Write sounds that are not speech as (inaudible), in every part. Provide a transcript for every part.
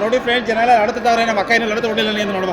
ನೋಡಿ ಫ್ರೆಂಡ್ ಜನ ಎಲ್ಲ ಆಡ್ತಿದ್ದಾರೆ ನಮ್ಮ ಅಕ್ಕ ಏನೆಲ್ಲ ಆಡ್ತಾ ಹೊಡಿಲ್ಲ ನೀನು ನೋಡುವ.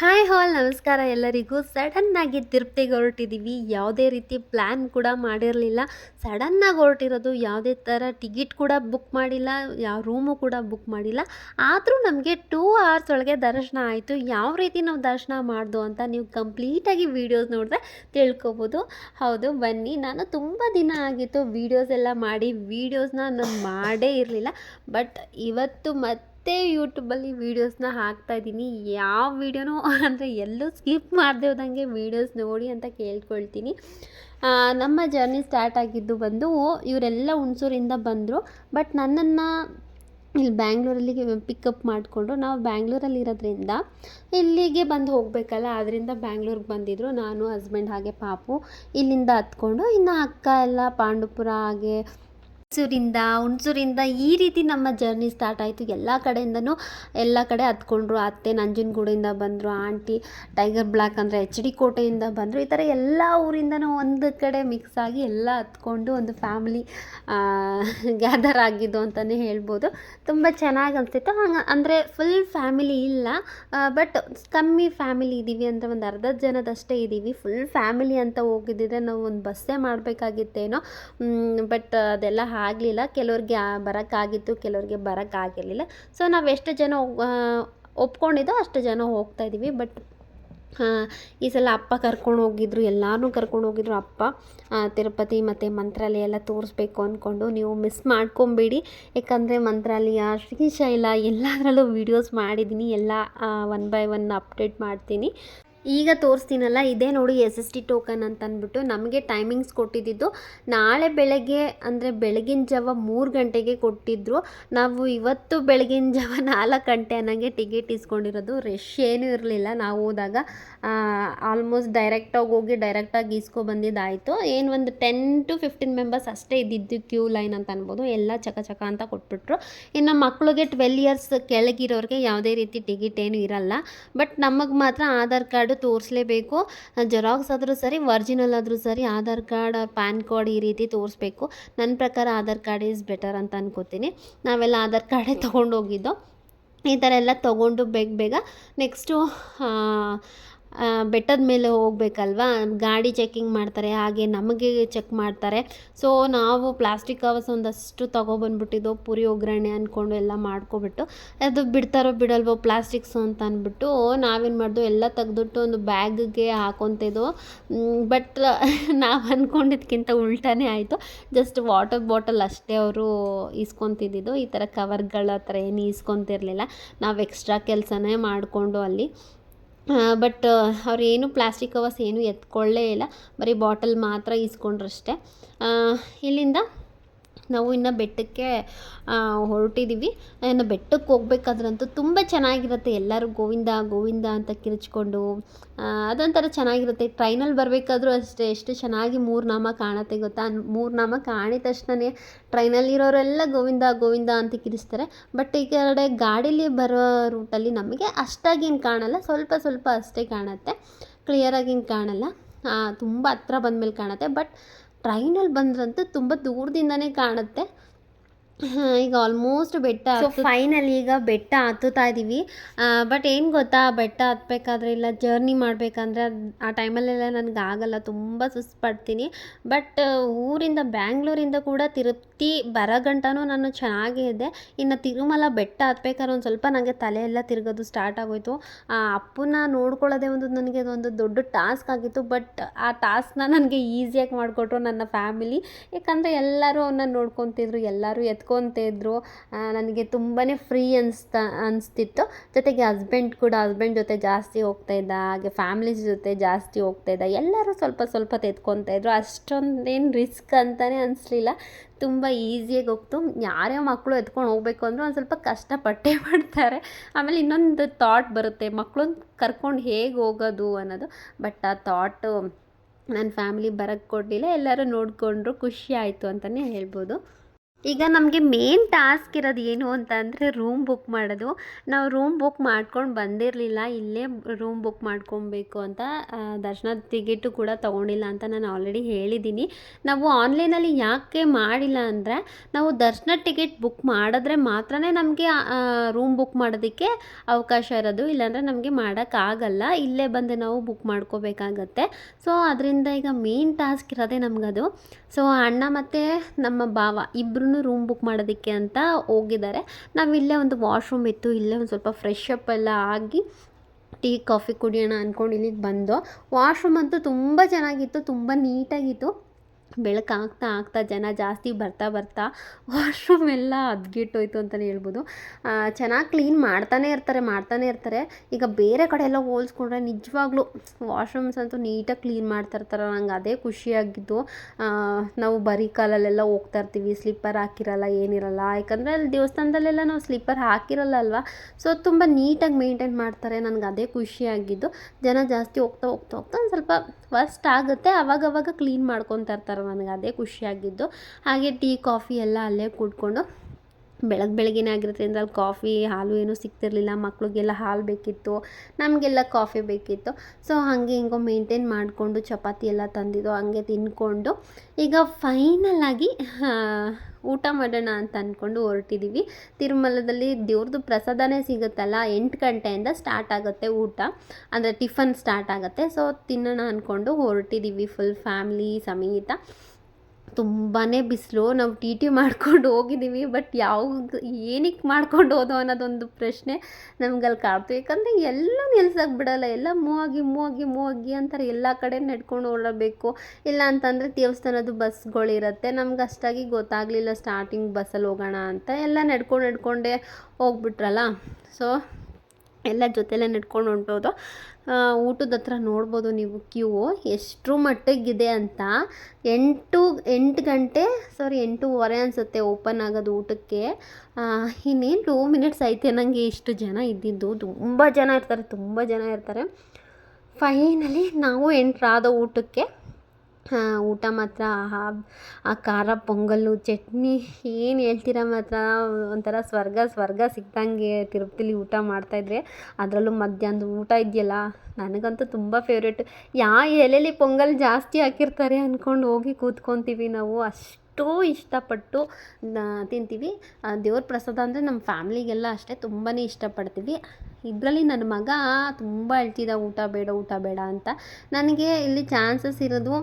ಹಾಯ್ ಹಾಲ್, ನಮಸ್ಕಾರ ಎಲ್ಲರಿಗೂ. ಸಡನ್ನಾಗಿ ತಿರುಪ್ತಿಗೆ ಹೊರಟಿದ್ದೀವಿ ಯಾವುದೇ ರೀತಿ ಪ್ಲ್ಯಾನ್ ಕೂಡ ಮಾಡಿರಲಿಲ್ಲ. ಸಡನ್ನಾಗಿ ಹೊರಟಿರೋದು ಯಾವುದೇ ಥರ ಟಿಕೆಟ್ ಕೂಡ ಬುಕ್ ಮಾಡಿಲ್ಲ ಯಾವ ರೂಮು ಕೂಡ ಬುಕ್ ಮಾಡಿಲ್ಲ. ಆದರೂ ನಮಗೆ ಟೂ ಅವರ್ಸ್ ಒಳಗೆ ದರ್ಶನ ಆಯಿತು. ಯಾವ ರೀತಿ ನಾವು ದರ್ಶನ ಮಾಡ್ದು ಅಂತ ನೀವು ಕಂಪ್ಲೀಟಾಗಿ ವೀಡಿಯೋಸ್ ನೋಡಿದ್ರೆ ತಿಳ್ಕೊಬೋದು. ಹೌದು, ಬನ್ನಿ. ನಾನು ತುಂಬ ದಿನ ಆಗಿತ್ತು ವೀಡಿಯೋಸ್ ಎಲ್ಲ ಮಾಡಿ ವೀಡಿಯೋಸ್ನ ನಾನು ಮಾಡೇ ಇರಲಿಲ್ಲ. ಬಟ್ ಇವತ್ತು ಮತ್ತೆ ಯೂಟ್ಯೂಬಲ್ಲಿ ವೀಡಿಯೋಸ್ನ ಹಾಕ್ತಾ ಇದ್ದೀನಿ. ಯಾವ ವೀಡಿಯೋನೂ (laughs) ಅಂದರೆ ಎಲ್ಲೂ ಸ್ಕಿಪ್ ಮಾಡದೆ ಹೋದಂಗೆ ವೀಡಿಯೋಸ್ ನೋಡಿ ಅಂತ ಕೇಳ್ಕೊಳ್ತೀನಿ. ನಮ್ಮ ಜರ್ನಿ ಸ್ಟಾರ್ಟ್ ಆಗಿದ್ದು ಬಂದು ಇವರೆಲ್ಲ ಹುಣಸೂರಿಂದ ಬಂದರು. ಬಟ್ ನನ್ನನ್ನು ಇಲ್ಲಿ ಬ್ಯಾಂಗ್ಳೂರಲ್ಲಿ ಪಿಕಪ್ ಮಾಡಿಕೊಂಡು ನಾವು ಬ್ಯಾಂಗ್ಳೂರಲ್ಲಿ ಇರೋದ್ರಿಂದ ಇಲ್ಲಿಗೆ ಬಂದು ಹೋಗಬೇಕಲ್ಲ. ಅದರಿಂದ ಬ್ಯಾಂಗ್ಳೂರಿಗೆ ಬಂದಿದ್ದರು ನಾನು ಹಸ್ಬೆಂಡ್ ಹಾಗೆ ಪಾಪು. ಇಲ್ಲಿಂದ ಹತ್ಕೊಂಡು ಇನ್ನು ಅಕ್ಕ ಎಲ್ಲ ಪಾಂಡುಪುರ ಹಾಗೆ ಹುಣಸೂರಿಂದ ಹುಣಸೂರಿಂದ ಈ ರೀತಿ ನಮ್ಮ ಜರ್ನಿ ಸ್ಟಾರ್ಟ್ ಆಯಿತು. ಎಲ್ಲ ಕಡೆಯಿಂದನೂ ಎಲ್ಲ ಕಡೆ ಹತ್ಕೊಂಡ್ರು. ಅತ್ತೆ ನಂಜನಗೂಡಿಂದ ಬಂದರು, ಆಂಟಿ ಟೈಗರ್ ಬ್ಲಾಕ್ ಅಂದರೆ ಎಚ್ ಡಿ ಕೋಟೆಯಿಂದ ಬಂದರು. ಈ ಥರ ಎಲ್ಲ ಊರಿಂದನೂ ಒಂದು ಕಡೆ ಮಿಕ್ಸ್ ಆಗಿ ಎಲ್ಲ ಹತ್ಕೊಂಡು ಒಂದು ಫ್ಯಾಮಿಲಿ ಗ್ಯಾದರ್ ಆಗಿದ್ದು ಅಂತಲೇ ಹೇಳ್ಬೋದು. ತುಂಬ ಚೆನ್ನಾಗಿ ಅನಿಸ್ತಿತ್ತು ಹಂಗೆ ಅಂದರೆ ಫುಲ್ ಫ್ಯಾಮಿಲಿ ಇಲ್ಲ. ಬಟ್ ಕಮ್ಮಿ ಫ್ಯಾಮಿಲಿ ಇದ್ದೀವಿ ಅಂದರೆ ಒಂದು ಅರ್ಧ ಜನದಷ್ಟೇ ಇದ್ದೀವಿ ಫುಲ್ ಫ್ಯಾಮಿಲಿ ಅಂತ ಹೋಗಿದ್ದಿದ್ರೆ ನಾವು ಒಂದು ಬಸ್ಸೇ ಮಾಡಬೇಕಾಗಿತ್ತೇನೋ. ಬಟ್ ಅದೆಲ್ಲ ಆಗಲಿಲ್ಲ, ಕೆಲವ್ರಿಗೆ ಬರೋಕ್ಕಾಗಿತ್ತು, ಕೆಲವ್ರಿಗೆ ಬರೋಕ್ಕಾಗಿರಲಿಲ್ಲ. ಸೊ ನಾವು ಎಷ್ಟು ಜನ ಒಪ್ಕೊಂಡಿದ್ದೋ ಅಷ್ಟು ಜನ ಹೋಗ್ತಾ ಇದ್ದೀವಿ ಬಟ್ ಈ ಸಲ ಅಪ್ಪ ಕರ್ಕೊಂಡು ಹೋಗಿದ್ರು ಎಲ್ಲರೂ ಕರ್ಕೊಂಡು ಹೋಗಿದ್ರು. ಅಪ್ಪ ತಿರುಪತಿ ಮತ್ತು ಮಂತ್ರಾಲಯ ಎಲ್ಲ ತೋರಿಸ್ಬೇಕು ಅಂದ್ಕೊಂಡು ನೀವು ಮಿಸ್ ಮಾಡ್ಕೊಂಬೇಡಿ. ಯಾಕಂದರೆ ಮಂತ್ರಾಲಯ, ಶ್ರೀಶೈಲ ಎಲ್ಲದರಲ್ಲೂ ವೀಡಿಯೋಸ್ ಮಾಡಿದ್ದೀನಿ ಎಲ್ಲ ಒನ್ ಬೈ ಒನ್ ಅಪ್ಡೇಟ್ ಮಾಡ್ತೀನಿ. ಈಗ ತೋರಿಸ್ತೀನಲ್ಲ, ಇದೇ ನೋಡಿ ಎಸ್ ಎಸ್ ಟಿ ಟೋಕನ್ ಅಂತ ಅಂದ್ಬಿಟ್ಟು ನಮಗೆ ಟೈಮಿಂಗ್ಸ್ ಕೊಟ್ಟಿದ್ದಿದ್ದು ನಾಳೆ ಬೆಳಗ್ಗೆ, ಅಂದರೆ ಬೆಳಗಿನ ಜಾವ ಮೂರು ಗಂಟೆಗೆ ಕೊಟ್ಟಿದ್ದರು ನಾವು ಇವತ್ತು ಬೆಳಗಿನ ಜಾವ (laughs) ನಾಲ್ಕು ಗಂಟೆ ಅನ್ನೋಂಗೆ ಟಿಕೆಟ್ ಇಸ್ಕೊಂಡಿರೋದು. ರಶ್ ಏನೂ ಇರಲಿಲ್ಲ. ನಾವು ಹೋದಾಗ ಆಲ್ಮೋಸ್ಟ್ ಡೈರೆಕ್ಟಾಗಿ ಹೋಗಿ ಡೈರೆಕ್ಟಾಗಿ ಇಸ್ಕೊ ಬಂದಿದ್ದಾಯಿತು. ಏನು ಒಂದು ಟೆನ್ ಟು ಫಿಫ್ಟೀನ್ ಮೆಂಬರ್ಸ್ ಅಷ್ಟೇ ಇದ್ದಿದ್ದು ಕ್ಯೂ ಲೈನ್ ಅಂತ ಅನ್ಬೋದು. ಎಲ್ಲ ಚಕ ಚಕ ಅಂತ ಕೊಟ್ಬಿಟ್ರು. ಇನ್ನು ಮಕ್ಕಳಿಗೆ ಟ್ವೆಲ್ ಇಯರ್ಸ್ ಕೆಳಗಿರೋರಿಗೆ ಯಾವುದೇ ರೀತಿ ಟಿಕೆಟ್ ಏನು ಇರಲ್ಲ. ಬಟ್ ನಮಗೆ ಮಾತ್ರ ಆಧಾರ್ ಕಾರ್ಡು ತೋರಿಸ್ಲೇಬೇಕು. ಜೆರಾಕ್ಸ್ ಆದರೂ ಸರಿ, ಒರ್ಜಿನಲ್ ಆದರೂ ಸರಿ, ಆಧಾರ್ ಕಾರ್ಡ್, ಪ್ಯಾನ್ ಕಾರ್ಡ್ ಈ ರೀತಿ ತೋರಿಸ್ಬೇಕು. ನನ್ನ ಪ್ರಕಾರ ಆಧಾರ್ ಕಾರ್ಡ್ ಈಸ್ ಬೆಟರ್ ಅಂತ ಅನ್ಕೋತೀನಿ. ನಾವೆಲ್ಲ ಆಧಾರ್ ಕಾರ್ಡೇ ತೊಗೊಂಡೋಗಿದ್ದು. ಈ ಥರ ಎಲ್ಲ ತೊಗೊಂಡು ಬೇಗ ಬೇಗ ನೆಕ್ಸ್ಟು ಬೆಟ್ಟದ ಮೇಲೆ ಹೋಗಬೇಕಲ್ವಾ? ಗಾಡಿ ಚೆಕಿಂಗ್ ಮಾಡ್ತಾರೆ, ಹಾಗೆ ನಮಗೆ ಚೆಕ್ ಮಾಡ್ತಾರೆ. ಸೊ ನಾವು ಪ್ಲಾಸ್ಟಿಕ್ ಕವರ್ಸ್ ಒಂದಷ್ಟು ತೊಗೊಬಂದ್ಬಿಟ್ಟಿದ್ದು, ಪುರಿ, ಒಗ್ಗರಣೆ ಅಂದ್ಕೊಂಡು ಎಲ್ಲ ಮಾಡ್ಕೊಬಿಟ್ಟು, ಅದು ಬಿಡ್ತಾರೋ ಬಿಡಲ್ವೋ ಪ್ಲಾಸ್ಟಿಕ್ಸ್ ಅಂತ ಅಂದ್ಬಿಟ್ಟು ನಾವೇನು ಮಾಡ್ದು, ಎಲ್ಲ ತೆಗೆದ್ಬಿಟ್ಟು ಒಂದು ಬ್ಯಾಗ್ಗೆ ಹಾಕೊತಿದ್ದೋ ಬಟ್ (laughs) ನಾವು ಅಂದ್ಕೊಂಡಿದ್ಕಿಂತ ಉಲ್ಟಾನೇ ಆಯಿತು. ಜಸ್ಟ್ ವಾಟರ್ ಬಾಟಲ್ ಅಷ್ಟೇ ಅವರು ಈಸ್ಕೊತಿದ್ದು ಈ ಥರ ಕವರ್ಗಳ ಹತ್ರ ಏನು ಈಸ್ಕೊತಿರ್ಲಿಲ್ಲ ನಾವು ಎಕ್ಸ್ಟ್ರಾ ಕೆಲಸನೇ ಮಾಡಿಕೊಂಡು ಅಲ್ಲಿ. ಬಟ್ ಅವ್ರು ಏನು ಪ್ಲಾಸ್ಟಿಕ್ ಕವರ್ಸ್ ಏನು ಎತ್ಕೊಳ್ಳೇ ಇಲ್ಲ. ಬರೀ ಬಾಟಲ್ ಮಾತ್ರ ಇಸ್ಕೊಂಡ್ರಷ್ಟೇ ಆ, ಇಲ್ಲಿಂದ ನಾವು ಇನ್ನು ಬೆಟ್ಟಕ್ಕೆ ಹೊರಟಿದ್ದೀವಿ ಇನ್ನು ಬೆಟ್ಟಕ್ಕೆ ಹೋಗ್ಬೇಕಾದ್ರಂತೂ ತುಂಬ ಚೆನ್ನಾಗಿರುತ್ತೆ. ಎಲ್ಲರೂ ಗೋವಿಂದ ಗೋವಿಂದ ಅಂತ ಕಿರ್ಚ್ಕೊಂಡು ಅದೊಂಥರ ಚೆನ್ನಾಗಿರುತ್ತೆ. ಟ್ರೈನಲ್ಲಿ ಬರಬೇಕಾದ್ರೂ ಅಷ್ಟೇ, ಎಷ್ಟು ಚೆನ್ನಾಗಿ ಮೂರು ನಾಮ ಕಾಣುತ್ತೆ ಗೊತ್ತಾ? ಮೂರು ನಾಮ ಕಾಣಿದ ತಕ್ಷಣವೇ ಟ್ರೈನಲ್ಲಿರೋರೆಲ್ಲ ಗೋವಿಂದ ಗೋವಿಂದ ಅಂತ ಕಿರಿಸ್ತಾರೆ ಬಟ್ ಈ ಕಡೆ ಗಾಡೀಲಿ ಬರೋ ರೂಟಲ್ಲಿ ನಮಗೆ ಅಷ್ಟಾಗೇನು ಕಾಣಲ್ಲ. ಸ್ವಲ್ಪ ಸ್ವಲ್ಪ ಅಷ್ಟೇ ಕಾಣುತ್ತೆ. ಕ್ಲಿಯರಾಗಿ ಕಾಣಲ್ಲ. ತುಂಬ ಹತ್ರ ಬಂದಮೇಲೆ ಕಾಣುತ್ತೆ. ಬಟ್ ಟ್ರೈನಲ್ಲಿ ಬಂದ್ರಂತೂ ತುಂಬ ದೂರದಿಂದನೇ ಕಾಣುತ್ತೆ. ಈಗ ಆಲ್ಮೋಸ್ಟ್ ಬೆಟ್ಟ ಸೊ ಫೈನಲ್ ಈಗ ಬೆಟ್ಟ ಹತ್ತುತ್ತಾ ಇದ್ದೀವಿ. ಬಟ್ ಏನು ಗೊತ್ತಾ ಬೆಟ್ಟ ಹತ್ಬೇಕಾದ್ರೆ ಇಲ್ಲ ಜರ್ನಿ ಮಾಡಬೇಕಂದ್ರೆ ಆ ಟೈಮಲ್ಲೆಲ್ಲ ನನಗೆ ಆಗಲ್ಲ ತುಂಬ ಸುಸ್ತು ಬಟ್ ಊರಿಂದ ಬ್ಯಾಂಗ್ಳೂರಿಂದ ಕೂಡ ತಿರುಪ್ತಿ ಬರೋ ಗಂಟನೂ ನಾನು ಚೆನ್ನಾಗೇ ಇದ್ದೆ. ಇನ್ನು ತಿರುಮಲ ಬೆಟ್ಟ ಹತ್ಬೇಕಾದ್ರೆ ಒಂದು ಸ್ವಲ್ಪ ನನಗೆ ತಲೆ ಎಲ್ಲ ತಿರುಗೋದು ಸ್ಟಾರ್ಟ್ ಆಗೋಯ್ತು. ಆ ಅಪ್ಪನ ನೋಡ್ಕೊಳ್ಳೋದೇ ಒಂದು ನನಗೆ ಒಂದು ದೊಡ್ಡ ಟಾಸ್ಕ್ ಆಗಿತ್ತು. ಬಟ್ ಆ ಟಾಸ್ಕ್ನ ನನಗೆ ಈಸಿಯಾಗಿ ಮಾಡಿಕೊಟ್ರು ನನ್ನ ಫ್ಯಾಮಿಲಿ ಯಾಕಂದರೆ ಎಲ್ಲರೂ ಅವನ್ನ ನೋಡ್ಕೊತಿದ್ರು, ಎಲ್ಲರೂ ಎತ್ಕೊತಿದ್ರು. ನನಗೆ ತುಂಬಾ ಫ್ರೀ ಅನ್ಸ್ತ, ಅನಿಸ್ತಿತ್ತು. ಜೊತೆಗೆ ಹಸ್ಬೆಂಡ್ ಕೂಡ ಹಸ್ಬೆಂಡ್ ಜೊತೆ ಜಾಸ್ತಿ ಹೋಗ್ತಾ ಇದ್ದ, ಹಾಗೆ ಫ್ಯಾಮಿಲಿ ಜೊತೆ ಜಾಸ್ತಿ ಹೋಗ್ತಾ ಇದ್ದ. ಎಲ್ಲರೂ ಸ್ವಲ್ಪ ಸ್ವಲ್ಪ ತೆತ್ಕೊತಾ ಇದ್ರು ಅಷ್ಟೊಂದೇನು ರಿಸ್ಕ್ ಅಂತಲೇ ಅನಿಸ್ಲಿಲ್ಲ. ತುಂಬ ಈಸಿಯಾಗಿ ಹೋಗ್ತು. ಯಾರೇ ಮಕ್ಕಳು ಎತ್ಕೊಂಡು ಹೋಗ್ಬೇಕು ಅಂದರೂ ಒಂದು ಸ್ವಲ್ಪ ಕಷ್ಟಪಟ್ಟೇ (laughs) ಮಾಡ್ತಾರೆ. ಆಮೇಲೆ ಇನ್ನೊಂದು ಥಾಟ್ ಬರುತ್ತೆ ಮಕ್ಕಳನ್ನ ಕರ್ಕೊಂಡು ಹೇಗೆ ಹೋಗೋದು ಅನ್ನೋದು. ಬಟ್ ಆ ಥಾಟು ನನ್ನ ಫ್ಯಾಮಿಲಿ ಬರೋಕ್ಕೆ ಕೊಡಲಿಲ್ಲ, ಎಲ್ಲರೂ ನೋಡಿಕೊಂಡ್ರು ಖುಷಿ ಆಯಿತು ಅಂತಲೇ ಹೇಳ್ಬೋದು. ಈಗ ನಮಗೆ ಮೇನ್ ಟಾಸ್ಕ್ ಇರೋದು ಏನು ಅಂತ ಅಂದರೆ ರೂಮ್ ಬುಕ್ ಮಾಡೋದು. ನಾವು ರೂಮ್ ಬುಕ್ ಮಾಡ್ಕೊಂಡು ಬಂದಿರಲಿಲ್ಲ, ಇಲ್ಲೇ ರೂಮ್ ಬುಕ್ ಮಾಡ್ಕೊಬೇಕು ಅಂತ ದರ್ಶನ ಟಿಕೆಟು ಕೂಡ ತೊಗೊಂಡಿಲ್ಲ ಅಂತ ನಾನು ಆಲ್ರೆಡಿ ಹೇಳಿದ್ದೀನಿ ನಾವು ಆನ್ಲೈನಲ್ಲಿ ಯಾಕೆ ಮಾಡಿಲ್ಲ ಅಂದರೆ, ನಾವು ದರ್ಶನ ಟಿಕೆಟ್ ಬುಕ್ ಮಾಡಿದ್ರೆ ಮಾತ್ರ ನಮಗೆ ರೂಮ್ ಬುಕ್ ಮಾಡೋದಕ್ಕೆ ಅವಕಾಶ ಇರೋದು. ಇಲ್ಲಾಂದರೆ ನಮಗೆ ಮಾಡೋಕ್ಕಾಗಲ್ಲ ಇಲ್ಲೇ ಬಂದು ನಾವು ಬುಕ್ ಮಾಡ್ಕೋಬೇಕಾಗತ್ತೆ. ಸೊ ಅದರಿಂದ ಈಗ ಮೇನ್ ಟಾಸ್ಕ್ ಇರೋದೇ ನಮಗದು. ಸೊ ಅಣ್ಣ ಮತ್ತು ನಮ್ಮ ಭಾವ ಇಬ್ಬರೂ ರೂಮ್ ಬುಕ್ ಮಾಡೋದಕ್ಕೆ ಅಂತ ಹೋಗಿದ್ದಾರೆ. ನಾವು ಇಲ್ಲೇ ಒಂದು ವಾಶ್ರೂಮ್ ಇತ್ತು, ಇಲ್ಲೇ ಒಂದು ಸ್ವಲ್ಪ ಫ್ರೆಶ್ ಅಪ್ ಎಲ್ಲ ಆಗಿ ಟೀ, ಕಾಫಿ ಕುಡಿಯೋಣ ಅಂದ್ಕೊಂಡು ಇಲ್ಲಿಗೆ ಬಂದು ವಾಶ್ರೂಮ್ ಅಂತೂ ತುಂಬ ಚೆನ್ನಾಗಿತ್ತು, ತುಂಬ ನೀಟಾಗಿತ್ತು ಬೆಳಕು ಆಗ್ತಾ ಜನ ಜಾಸ್ತಿ ಬರ್ತಾ ಬರ್ತಾ ವಾಶ್ರೂಮ್ ಎಲ್ಲ ಅದ್ಗಿಟ್ಟೋಯ್ತು ಅಂತಲೇ ಹೇಳ್ಬೋದು. ಚೆನ್ನಾಗಿ ಕ್ಲೀನ್ ಮಾಡ್ತಾನೆ ಇರ್ತಾರೆ ಮಾಡ್ತಾನೆ ಇರ್ತಾರೆ. ಈಗ ಬೇರೆ ಕಡೆ ಎಲ್ಲ ಹೋಲ್ಸ್ಕೊಂಡ್ರೆ ನಿಜವಾಗ್ಲೂ ವಾಶ್ರೂಮ್ಸ್ ಅಂತೂ ನೀಟಾಗಿ ಕ್ಲೀನ್ ಮಾಡ್ತಾ ಇರ್ತಾರೆ. ನಂಗೆ ಅದೇ ಖುಷಿಯಾಗಿದ್ದು ನಾವು ಬರೀ ಕಾಲಲ್ಲೆಲ್ಲ ಹೋಗ್ತಾ ಇರ್ತೀವಿ, ಸ್ಲಿಪ್ಪರ್ ಹಾಕಿರಲ್ಲ, ಏನಿರಲ್ಲ. ಯಾಕಂದರೆ ಅಲ್ಲಿ ದೇವಸ್ಥಾನದಲ್ಲೆಲ್ಲ ನಾವು ಸ್ಲಿಪ್ಪರ್ ಹಾಕಿರಲ್ಲ ಅಲ್ವಾ? ಸೊ, ತುಂಬ ನೀಟಾಗಿ ಮೇಂಟೈನ್ ಮಾಡ್ತಾರೆ. ನನಗೆ ಅದೇ ಖುಷಿಯಾಗಿದ್ದು ಜನ ಜಾಸ್ತಿ ಹೋಗ್ತಾ ಹೋಗ್ತಾ ಹೋಗ್ತಾ ಒಂದು ಸ್ವಲ್ಪ ಫಸ್ಟ್ ಆಗುತ್ತೆ. ಅವಾಗವಾಗ ಕ್ಲೀನ್ ಮಾಡ್ಕೊತಾ ಇರ್ತಾರೆ ನನಗೆ ಅದೇ ಖುಷಿಯಾಗಿದ್ದು. ಹಾಗೆ ಟೀ, ಕಾಫಿ ಎಲ್ಲ ಅಲ್ಲೇ ಕೂಡ್ಕೊಂಡು ಬೆಳಗ್ಗೆ ಬೆಳಗ್ಗೆನೇ ಆಗಿರೋದ್ರಿಂದ ಅಲ್ಲಿ ಕಾಫಿ, ಹಾಲು ಏನೂ ಸಿಗ್ತಿರಲಿಲ್ಲ. ಮಕ್ಳಿಗೆಲ್ಲ ಹಾಲು ಬೇಕಿತ್ತು. ನಮಗೆಲ್ಲ ಕಾಫಿ ಬೇಕಿತ್ತು. ಸೊ ಹಾಗೆ ಹಿಂಗೋ ಮೇಂಟೈನ್ ಮಾಡಿಕೊಂಡು ಚಪಾತಿ ಎಲ್ಲ ತಂದಿದ್ದು, ಹಂಗೆ ತಿಂದ್ಕೊಂಡು ಈಗ ಫೈನಲ್ ಆಗಿ ಊಟ ಮಾಡೋಣ ಅಂತ ಅಂದ್ಕೊಂಡು ಹೊರಟಿದ್ದೀವಿ ತಿರುಮಲದಲ್ಲಿ ದೇವ್ರದ್ದು ಪ್ರಸಾದನೇ ಸಿಗುತ್ತಲ್ಲ, ಎಂಟು ಗಂಟೆಯಿಂದ ಸ್ಟಾರ್ಟ್ ಆಗುತ್ತೆ ಊಟ. ಅಂದರೆ ಟಿಫನ್ ಸ್ಟಾರ್ಟ್ ಆಗುತ್ತೆ. ಸೊ ತಿನ್ನೋಣ ಅಂದ್ಕೊಂಡು ಹೊರಟಿದ್ದೀವಿ ಫುಲ್ ಫ್ಯಾಮ್ಲಿ ಸಮೇತ. ತುಂಬಾ ಬಿಸಿಲು. ನಾವು ಟಿ ಟಿ ಮಾಡ್ಕೊಂಡು ಹೋಗಿದ್ದೀವಿ, ಬಟ್ ಯಾವುದು, ಏನಕ್ಕೆ ಮಾಡ್ಕೊಂಡು ಹೋದೋ ಅನ್ನೋದೊಂದು ಪ್ರಶ್ನೆ ನಮ್ಗೆ ಅಲ್ಲಿ ಕಾಡ್ತು ಯಾಕಂದರೆ ಎಲ್ಲ ನಿಲ್ಸಕ್ಕೆ ಬಿಡೋಲ್ಲ ಎಲ್ಲ ಮೂವಾಗಿ ಮೂವಾಗಿ ಮೂವಾಗಿ ಅಂತಾರೆ. ಎಲ್ಲ ಕಡೆ ನಡ್ಕೊಂಡು ಓಡಬೇಕು. ಇಲ್ಲ ಅಂತಂದರೆ ದೇವಸ್ಥಾನದ ಬಸ್ಗಳಿರುತ್ತೆ. ನಮ್ಗೆ ಅಷ್ಟಾಗಿ ಗೊತ್ತಾಗಲಿಲ್ಲ ಸ್ಟಾರ್ಟಿಂಗ್ ಬಸ್ಸಲ್ಲಿ ಹೋಗೋಣ ಅಂತ. ಎಲ್ಲ ನಡ್ಕೊಂಡು ನಡ್ಕೊಂಡೇ ಹೋಗ್ಬಿಟ್ರಲ್ಲ. ಸೊ ಎಲ್ಲ ಜೊತೆಲೇ ನಡ್ಕೊಂಡು ಹೊಂಟೋದು. ಊಟದ ಹತ್ರ ನೋಡ್ಬೋದು ನೀವು ಕ್ಯೂ ಎಷ್ಟರ ಮಟ್ಟಿಗಿದೆ ಅಂತ ಎಂಟು ಎಂಟು ಗಂಟೆ ಸಾರಿ ಎಂಟೂವರೆ ಅನಿಸುತ್ತೆ ಓಪನ್ ಆಗೋದು ಊಟಕ್ಕೆ. ಇನ್ನೇನು ಟೂ ಮಿನಿಟ್ಸ್ ಐತೆ ನನಗೆ ಇಷ್ಟು ಜನ ಇದ್ದಿದ್ದು. ತುಂಬ ಜನ ಇರ್ತಾರೆ, ತುಂಬ ಜನ ಇರ್ತಾರೆ. ಫೈನಲಿ ನಾವು ಎಂಟ್ರಾದ ಊಟಕ್ಕೆ ಊಟ ಮಾತ್ರ, ಆ ಖಾರ, ಪೊಂಗಲ್ಲು, ಚಟ್ನಿ, ಏನು ಹೇಳ್ತೀರ ಮಾತ್ರ, ಒಂಥರ ಸ್ವರ್ಗ ಸ್ವರ್ಗ ಸಿಕ್ಕಿದಂಗೆ ತಿರುಪತಿಲಿ ಊಟ ಮಾಡ್ತಾಯಿದ್ರೆ ಅದರಲ್ಲೂ ಮಧ್ಯಾಹ್ನದ ಊಟ ಇದೆಯಲ್ಲ, ನನಗಂತೂ ತುಂಬ ಫೇವ್ರೇಟ್ ಯಾ ಎಲೆಲಿ ಪೊಂಗಲ್ ಜಾಸ್ತಿ ಹಾಕಿರ್ತಾರೆ ಅಂದ್ಕೊಂಡು ಹೋಗಿ ಕೂತ್ಕೊತೀವಿ ನಾವು, ಅಷ್ಟು ಇಷ್ಟಪಟ್ಟು ತಿಂತೀವಿ. ದೇವ್ರ ಪ್ರಸಾದ ಅಂದರೆ ನಮ್ಮ ಫ್ಯಾಮ್ಲಿಗೆಲ್ಲ ಅಷ್ಟೇ ತುಂಬಾ ಇಷ್ಟಪಡ್ತೀವಿ. ಇದರಲ್ಲಿ ನನ್ನ ಮಗ ತುಂಬ ಹೇಳ್ತಿದ್ದ, ಊಟ ಬೇಡ ಊಟ ಬೇಡ ಅಂತ. ನನಗೆ ಇಲ್ಲಿ ಚಾನ್ಸಸ್ ಇರೋದು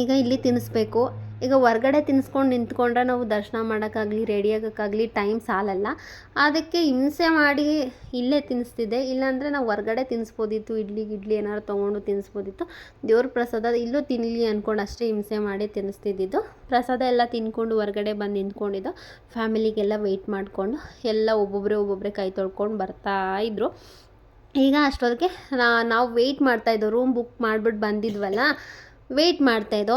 ಈಗ ಇಲ್ಲಿ ತಿನ್ನಿಸ್ಬೇಕು. ಈಗ ಹೊರ್ಗಡೆ ತಿನ್ನಿಸ್ಕೊಂಡು ನಿಂತ್ಕೊಂಡ್ರೆ ನಾವು ದರ್ಶನ ಮಾಡೋಕ್ಕಾಗಲಿ ರೆಡಿ ಆಗೋಕ್ಕಾಗಲಿ ಟೈಮ್ ಸಾಲಲ್ಲ. ಅದಕ್ಕೆ ಹಿಂಸೆ ಮಾಡಿ ಇಲ್ಲೇ ತಿನ್ನಿಸ್ತಿದ್ದೆ ಇಲ್ಲಾಂದರೆ ನಾವು ಹೊರ್ಗಡೆ ತಿನ್ನಿಸ್ಬೋದಿತ್ತು ಇಡ್ಲಿ ಗಿಡ್ಲಿ ಏನಾದ್ರು ತೊಗೊಂಡು ತಿನ್ನಿಸ್ಬೋದಿತ್ತು ದೇವ್ರ ಪ್ರಸಾದ ಇಲ್ಲೂ ತಿನ್ನಲಿ ಅಂದ್ಕೊಂಡು ಅಷ್ಟೇ ಹಿಂಸೆ ಮಾಡಿ ತಿನ್ನಿಸ್ತಿದ್ದಿದ್ದು ಪ್ರಸಾದ ಎಲ್ಲ ತಿನ್ಕೊಂಡು ಹೊರ್ಗಡೆ ಬಂದು ನಿಂತ್ಕೊಂಡಿದ್ದು. ಫ್ಯಾಮಿಲಿಗೆಲ್ಲ ವೆಯ್ಟ್ ಮಾಡಿಕೊಂಡು ಎಲ್ಲ ಒಬ್ಬೊಬ್ಬರೇ ಒಬ್ಬೊಬ್ಬರೇ ಕೈ ತೊಳ್ಕೊಂಡು ಬರ್ತಾ ಇದ್ದರು ಈಗ ಅಷ್ಟೊತ್ತಿಗೆ ನಾವು ವೆಯ್ಟ್ ಮಾಡ್ತಾಯಿದ್ದೋ ರೂಮ್ ಬುಕ್ ಮಾಡಿಬಿಟ್ಟು ಬಂದಿದ್ವಲ್ಲ ವೆಯ್ಟ್ ಮಾಡ್ತಾಯಿದ್ದೋ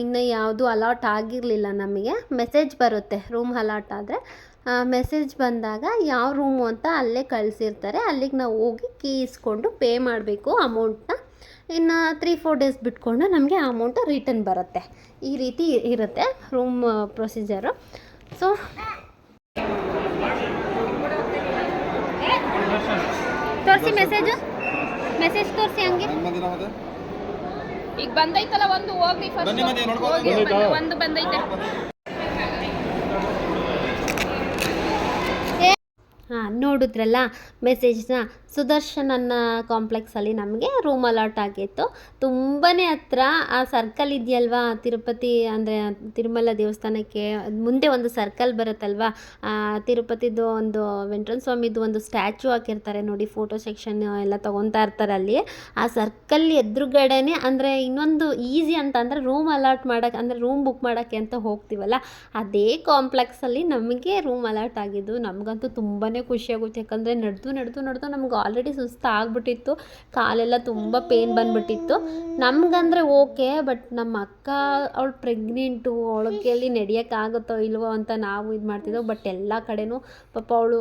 ಇನ್ನು ಯಾವುದು ಅಲಾಟ್ ಆಗಿರಲಿಲ್ಲ ನಮಗೆ. ಮೆಸೇಜ್ ಬರುತ್ತೆ ರೂಮ್ ಅಲಾಟ್ ಆದರೆ. ಮೆಸೇಜ್ ಬಂದಾಗ ಯಾವ ರೂಮು ಅಂತ ಅಲ್ಲೇ ಕಳಿಸಿರ್ತಾರೆ. ಅಲ್ಲಿಗೆ ನಾವು ಹೋಗಿ ಕೀ ಇಸ್ಕೊಂಡು ಪೇ ಮಾಡಬೇಕು ಅಮೌಂಟ್ನ ಇನ್ನು ತ್ರೀ ಫೋರ್ ಡೇಸ್ ಬಿಟ್ಕೊಂಡು ನಮಗೆ ಆ ಅಮೌಂಟು ರಿಟರ್ನ್ ಬರುತ್ತೆ. ಈ ರೀತಿ ಇರುತ್ತೆ ರೂಮ್ ಪ್ರೊಸೀಜರು ಸೊ ತೋರಿಸಿ ಮೆಸೇಜು ಮೆಸೇಜ್ ತೋರಿಸಿ ಹಂಗೆ. ಈಗ ಬಂದೈತಲ್ಲ ಒಂದು ಹೋಗ್ಲಿ ಫಸ್ಟ್ ಒಂದು ಬಂದೈತೆ ಹಾಂ ನೋಡಿದ್ರಲ್ಲ? ಮೆಸೇಜ್ನ ಸುದರ್ಶನ್ ಕಾಂಪ್ಲೆಕ್ಸಲ್ಲಿ ನಮಗೆ ರೂಮ್ ಅಲಾಟ್ ಆಗಿತ್ತು. ತುಂಬಾ ಹತ್ರ ಆ ಸರ್ಕಲ್ ಇದೆಯಲ್ವಾ? ತಿರುಪತಿ ಅಂದರೆ ತಿರುಮಲ ದೇವಸ್ಥಾನಕ್ಕೆ ಮುಂದೆ ಒಂದು ಸರ್ಕಲ್ ಬರುತ್ತಲ್ವಾ? ತಿರುಪತಿದು ಒಂದು ವೆಂಕಟರಮಣ ಸ್ವಾಮಿದು ಒಂದು ಸ್ಟ್ಯಾಚು ಹಾಕಿರ್ತಾರೆ ನೋಡಿ ಫೋಟೋ ಸೆಕ್ಷನ್ ಎಲ್ಲ ತೊಗೊತಾ ಇರ್ತಾರೆ ಅಲ್ಲಿ. ಆ ಸರ್ಕಲ್ ಎದುರುಗಡೆನೆ ಅಂದರೆ ಇನ್ನೊಂದು ಈಸಿ ಅಂತ ಅಂದರೆ ರೂಮ್ ಅಲಾಟ್ ಮಾಡೋಕ್ಕೆ ಅಂದರೆ ರೂಮ್ ಬುಕ್ ಮಾಡೋಕ್ಕೆ ಅಂತ ಹೋಗ್ತೀವಲ್ಲ, ಅದೇ ಕಾಂಪ್ಲೆಕ್ಸಲ್ಲಿ ನಮಗೆ ರೂಮ್ ಅಲಾಟ್ ಆಗಿದ್ದು ನಮಗಂತೂ ತುಂಬಾ ಖುಷಿಯಾಗುತ್ತೆ ಯಾಕಂದರೆ ನಡೆದು ನಡೆದು ನಡೆದು ನಮ್ಗೆ ಆಲ್ರೆಡಿ ಸುಸ್ತು ಆಗಿಬಿಟ್ಟಿತ್ತು. ಕಾಲೆಲ್ಲ ತುಂಬ ಪೇನ್ ಬಂದ್ಬಿಟ್ಟಿತ್ತು. ನಮಗಂದ್ರೆ ಓಕೆ ಬಟ್ ನಮ್ಮ ಅಕ್ಕ ಅವಳು ಪ್ರೆಗ್ನೆಂಟು ಅವಳಿಗೆ ನಡೆಯೋಕ್ಕಾಗುತ್ತೋ ಇಲ್ವೋ ಅಂತ ನಾವು ಇದು ಮಾಡ್ತಿದ್ದೆವು ಬಟ್ ಎಲ್ಲ ಕಡೆಯೂ ಪಾಪ ಅವಳು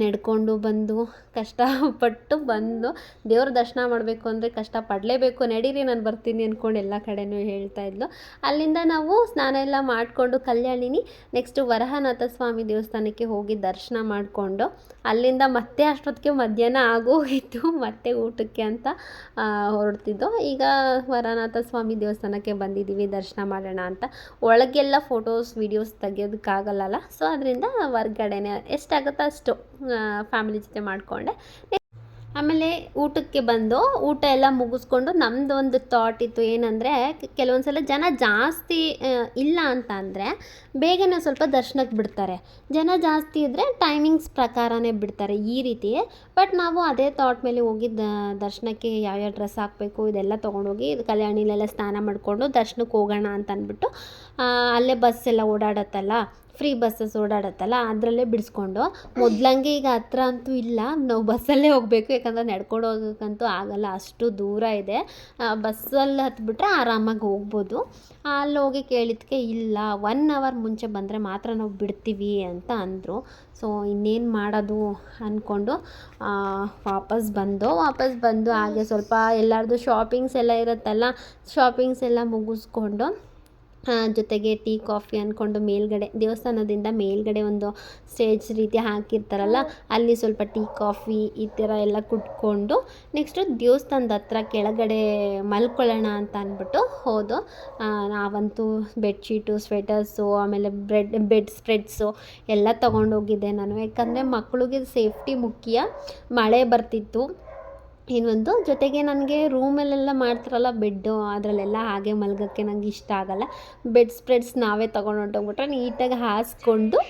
ನಡ್ಕೊಂಡು ಬಂದು ಕಷ್ಟಪಟ್ಟು ಬಂದು ದೇವ್ರ ದರ್ಶನ ಮಾಡಬೇಕು ಅಂದರೆ ಕಷ್ಟ ಪಡಲೇಬೇಕು ನಡೀರಿ, ನಾನು ಬರ್ತೀನಿ ಅಂದ್ಕೊಂಡು ಎಲ್ಲ ಕಡೆನೂ ಹೇಳ್ತಾ ಇದ್ಲು. ಅಲ್ಲಿಂದ ನಾವು ಸ್ನಾನ ಎಲ್ಲ ಮಾಡಿಕೊಂಡು ಕಲ್ಯಾಣಿನಿ ನೆಕ್ಸ್ಟು ವರಹನಾಥ ಸ್ವಾಮಿ ದೇವಸ್ಥಾನಕ್ಕೆ ಹೋಗಿ ದರ್ಶನ ಮಾಡಿಕೊಂಡು ಅಲ್ಲಿಂದ ಮತ್ತೆ ಅಷ್ಟೊತ್ತಿಗೆ ಮಧ್ಯಾಹ್ನ ಆಗೋಗಿತ್ತು. ಮತ್ತೆ ಊಟಕ್ಕೆ ಅಂತ ಹೊರಡ್ತಿದ್ದು. ಈಗ ವರನಾಥ ಸ್ವಾಮಿ ದೇವಸ್ಥಾನಕ್ಕೆ ಬಂದಿದ್ದೀವಿ, ದರ್ಶನ ಮಾಡೋಣ ಅಂತ. ಒಳಗೆಲ್ಲ ಫೋಟೋಸ್ ವೀಡಿಯೋಸ್ ತೆಗಿಯೋದಕ್ಕಾಗಲ್ಲಲ್ಲ? ಸೊ ಅದರಿಂದ ಹೊರ್ಗಡೆನೆ ಎಷ್ಟಾಗುತ್ತೋ ಅಷ್ಟು. ಫ್ಯಾಮಿಲಿ ಜೊತೆ ಮಾಡಿಕೊಂಡೆ. ಆಮೇಲೆ ಊಟಕ್ಕೆ ಬಂದು ಊಟ ಎಲ್ಲ ಮುಗಿಸ್ಕೊಂಡು ನಮ್ಮದು ಒಂದು ಥಾಟ್ ಇತ್ತು ಏನಂದರೆ ಕೆಲವೊಂದು ಸಲ ಜನ ಜಾಸ್ತಿ ಇಲ್ಲ ಅಂತ ಅಂದರೆ ಬೇಗನೆ ಸ್ವಲ್ಪ ದರ್ಶನಕ್ಕೆ ಬಿಡ್ತಾರೆ. ಜನ ಜಾಸ್ತಿ ಇದ್ದರೆ ಟೈಮಿಂಗ್ಸ್ ಪ್ರಕಾರನೇ ಬಿಡ್ತಾರೆ ಈ ರೀತಿ. ಬಟ್ ನಾವು ಅದೇ ಥಾಟ್ ಮೇಲೆ ಹೋಗಿ ದರ್ಶನಕ್ಕೆ ಯಾವ್ಯಾವ ಡ್ರೆಸ್ ಹಾಕಬೇಕು, ಇದೆಲ್ಲ ತೊಗೊಂಡೋಗಿ ಕಲ್ಯಾಣಿಲೆಲ್ಲ ಸ್ನಾನ ಮಾಡಿಕೊಂಡು ದರ್ಶನಕ್ಕೆ ಹೋಗೋಣ ಅಂತ ಅಂದ್ಬಿಟ್ಟು ಅಲ್ಲೇ ಬಸ್ ಎಲ್ಲ ಓಡಾಡತ್ತಲ್ಲ. ಫ್ರೀ ಬಸ್ಸಸ್ ಓಡಾಡತ್ತಲ್ಲ, ಅದರಲ್ಲೇ ಬಿಡಿಸ್ಕೊಂಡು. ಮೊದ್ಲಂಗೆ ಈಗ ಹತ್ರ ಅಂತೂ ಇಲ್ಲ, ನಾವು ಬಸ್ಸಲ್ಲೇ ಹೋಗಬೇಕು, ಯಾಕಂದರೆ ನಡ್ಕೊಂಡು ಹೋಗೋಕ್ಕಂತೂ ಆಗಲ್ಲ, ಅಷ್ಟು ದೂರ ಇದೆ. ಬಸ್ಸಲ್ಲಿ ಹತ್ಬಿಟ್ರೆ ಆರಾಮಾಗಿ ಹೋಗ್ಬೋದು. ಅಲ್ಲಿ ಹೋಗಿ ಕೇಳಿದ್ಕೆ ಇಲ್ಲ ಒನ್ ಅವರ್ ಮುಂಚೆ ಬಂದರೆ ಮಾತ್ರ ನಾವು ಬಿಡ್ತೀವಿ ಅಂತ ಅಂದರು. ಸೊ ಇನ್ನೇನು ಮಾಡೋದು ಅಂದ್ಕೊಂಡು ವಾಪಸ್ ಬಂದು ವಾಪಸ್ ಬಂದು ಹಾಗೆ ಸ್ವಲ್ಪ ಎಲ್ಲರದು ಶಾಪಿಂಗ್ಸ್ ಎಲ್ಲ ಇರುತ್ತಲ್ಲ ಶಾಪಿಂಗ್ಸ್ ಎಲ್ಲ ಮುಗಿಸ್ಕೊಂಡು ಜೊತೆಗೆ ಟೀ, ಕಾಫಿ ಅಂದ್ಕೊಂಡು ಮೇಲ್ಗಡೆ, ದೇವಸ್ಥಾನದಿಂದ ಮೇಲ್ಗಡೆ ಒಂದು ಸ್ಟೇಜ್ ರೀತಿ ಹಾಕಿರ್ತಾರಲ್ಲ, ಅಲ್ಲಿ ಸ್ವಲ್ಪ ಟೀ, ಕಾಫಿ ಈ ಥರ ಎಲ್ಲ ಕುಟ್ಕೊಂಡು ನೆಕ್ಸ್ಟು ದೇವಸ್ಥಾನದ ಹತ್ರ ಕೆಳಗಡೆ ಮಲ್ಕೊಳ್ಳೋಣ ಅಂತ ಅಂದ್ಬಿಟ್ಟು ಹೋದು. ನಾವಂತೂ ಬೆಡ್ಶೀಟು ಸ್ವೆಟರ್ಸು ಆಮೇಲೆ ಬ್ರೆಡ್ ಬೆಡ್ ಸ್ಪ್ರೆಡ್ಸು ಎಲ್ಲ ತೊಗೊಂಡೋಗಿದ್ದೆ ನಾನು. ಯಾಕಂದರೆ ಮಕ್ಕಳಿಗೆ ಸೇಫ್ಟಿ ಮುಖ್ಯ. ಮಳೆ ಬರ್ತಿತ್ತು. ಇನ್ನೊಂದು ಜೊತೆಗೆ ನನಗೆ ರೂಮಲ್ಲೆಲ್ಲ ಮಾಡ್ತಾರಲ್ಲ ಬೆಡ್ಡು, ಅದರಲ್ಲೆಲ್ಲ ಹಾಗೆ ಮಲ್ಗೋಕ್ಕೆ ನಂಗೆ ಇಷ್ಟ ಆಗಲ್ಲ. ಬೆಡ್ ಸ್ಪ್ರೆಡ್ಸ್ ನಾವೇ ತೊಗೊಂಡು ಹೊಂಟೋಗ್ಬಿಟ್ರೆ ನೀಟಾಗಿ ಹಾಸ್ಕೊಂಡು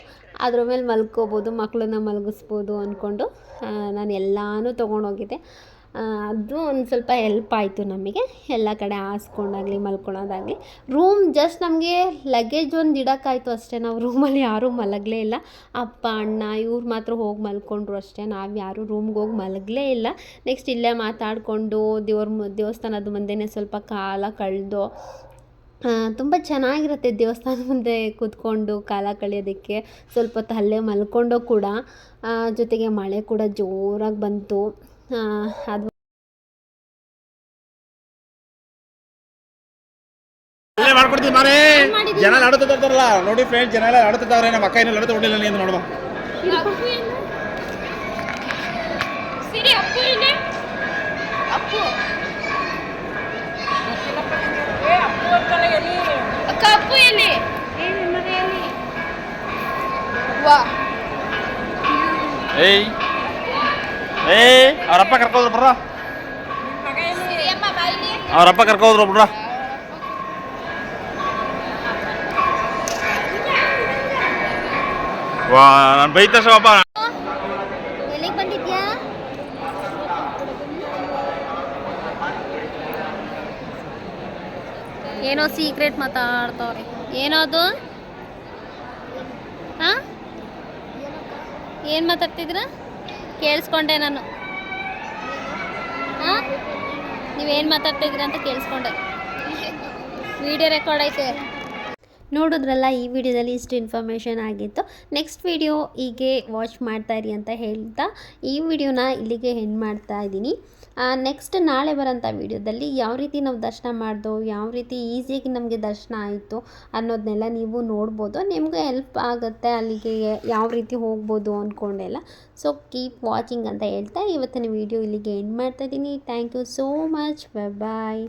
ಅದ್ರ ಮೇಲೆ ಮಲ್ಕೋಬೋದು ಮಕ್ಕಳನ್ನ ಮಲಗಿಸ್ಬೋದು ಅಂದ್ಕೊಂಡು ನಾನು ಎಲ್ಲನೂ ತೊಗೊಂಡೋಗಿದ್ದೆ. ಅದು ಒಂದು ಸ್ವಲ್ಪ ಹೆಲ್ಪ್ ಆಯಿತು ನಮಗೆ. ಎಲ್ಲ ಕಡೆ ಹಾಸ್ಕೊಂಡಾಗಲಿ ಮಲ್ಕೊಳ್ಳೋದಾಗಲಿ ರೂಮ್ ಜಸ್ಟ್ ನಮಗೆ ಲಗೇಜ್ ಒಂದು ಇಡೋಕ್ಕಾಯ್ತು ಅಷ್ಟೇ. ನಾವು ರೂಮಲ್ಲಿ ಯಾರೂ ಮಲಗಲೇ ಇಲ್ಲ. ಅಪ್ಪ, ಅಣ್ಣ ಇವ್ರು ಮಾತ್ರ ಹೋಗಿ ಮಲ್ಕೊಂಡ್ರು ಅಷ್ಟೇ. ನಾವು ಯಾರೂ ರೂಮ್ಗೆ ಹೋಗಿ ಮಲಗಲೇ ಇಲ್ಲ. ನೆಕ್ಸ್ಟ್ ಇಲ್ಲೇ ಮಾತಾಡಿಕೊಂಡು ದೇವ್ರ ದೇವಸ್ಥಾನದ ಮುಂದೆನೇ ಸ್ವಲ್ಪ ಕಾಲ ಕಳೆದು ತುಂಬ ಚೆನ್ನಾಗಿರುತ್ತೆ ದೇವಸ್ಥಾನ ಮುಂದೆ ಕೂತ್ಕೊಂಡು ಕಾಲ ಕಳೆಯೋದಕ್ಕೆ. ಸ್ವಲ್ಪ ಹೊತ್ತು ಅಲ್ಲೇ ಮಲ್ಕೊಂಡು ಕೂಡ ಜೊತೆಗೆ ಮಳೆ ಕೂಡ ಜೋರಾಗಿ ಬಂತು. ಆ, ಅದು. ಅಲ್ಲೇ ಮಾಡ್ಕೊಡ್ತೀವಿ ಮಾರೇ. ಜನ ಆಡುತ್ತಿದ್ದಾರಲ್ಲ ನೋಡಿ ಫ್ರೆಂಡ್ ಜನ ಎಲ್ಲ ಆಡುತ್ತಿದ್ದಾರೆ ನಮ್ಮ ಅಕ್ಕ ಏನು ಆಡುತ್ತ ಹೊಡಿಲ್ಲ ನೀನು ನೋಡುವ. ಅಪ್ಪು ಏನು ಸಿರಿ ಅಪ್ಪು ಇಲ್ಲಿ ಅಪ್ಪು. ಅಕ್ಕ ಅಪ್ಪು ಎಲ್ಲಿ? ವಾ. ಏಯ್ ಏಯ್. ಅವರಪ್ಪ ಕರ್ಕೋದ್ರು ಬಾಯಿಲಿ ಅವರಪ್ಪ ಕರ್ಕೋದ್ರು ಬಿಡ್ರ? ವಾ, ನಾನು ಬೈತ ಶಿವಪ್ಪ. ಏನೋ ಸೀಕ್ರೆಟ್ ಮಾತಾಡ್ತಾವ್ರಿ. ಏನೋ ಅದು ಹಾಂ? ಏನು ಮಾತಾಡ್ತಿದ್ರ? ಕೇಳಿಸ್ಕೊಂಡೆ ನಾನು ಹಾಂ ನೀವೇನು ಮಾತಾಡ್ತಿದ್ದೀರಾ ಅಂತ ಕೇಳಿಸ್ಕೊಂಡೆ. ವಿಡಿಯೋ ರೆಕಾರ್ಡ್ ಐತೆ. ನೋಡಿದ್ರಲ್ಲ ಈ ವಿಡಿಯೋದಲ್ಲಿ ಇಷ್ಟು ಇನ್ಫಾರ್ಮೇಷನ್ ಆಗಿತ್ತು. ನೆಕ್ಸ್ಟ್ ವಿಡಿಯೋ ಹೀಗೆ ವಾಚ್ ಮಾಡ್ತಾ ಇರಿ ಅಂತ ಹೇಳ್ತಾ ಈ ವಿಡಿಯೋನ ಇಲ್ಲಿಗೆ ಹೆಂಡ್ ಮಾಡ್ತಾ ಇದ್ದೀನಿ. ನೆಕ್ಸ್ಟ್ ನಾಳೆ ಬರೋಂಥ ವೀಡಿಯೋದಲ್ಲಿ ಯಾವ ರೀತಿ ನಾವು ದರ್ಶನ ಮಾಡ್ದೋ, ಯಾವ ರೀತಿ ಈಸಿಯಾಗಿ ನಮಗೆ ದರ್ಶನ ಆಯಿತು ಅನ್ನೋದನ್ನೆಲ್ಲ ನೀವು ನೋಡ್ಬೋದು. ನಿಮಗೆ ಹೆಲ್ಪ್ ಆಗುತ್ತೆ, ಅಲ್ಲಿಗೆ ಯಾವ ರೀತಿ ಹೋಗ್ಬೋದು ಅಂದ್ಕೊಂಡೆಲ್ಲ ಸೊ ಕೀಪ್ ವಾಚಿಂಗ್ ಅಂತ ಹೇಳ್ತಾ ಇವತ್ತಿನ ವಿಡಿಯೋ ಇಲ್ಲಿಗೆ ಎಂಡ್ ಮಾಡ್ತಾ ಇದ್ದೀನಿ. Thank you so much bye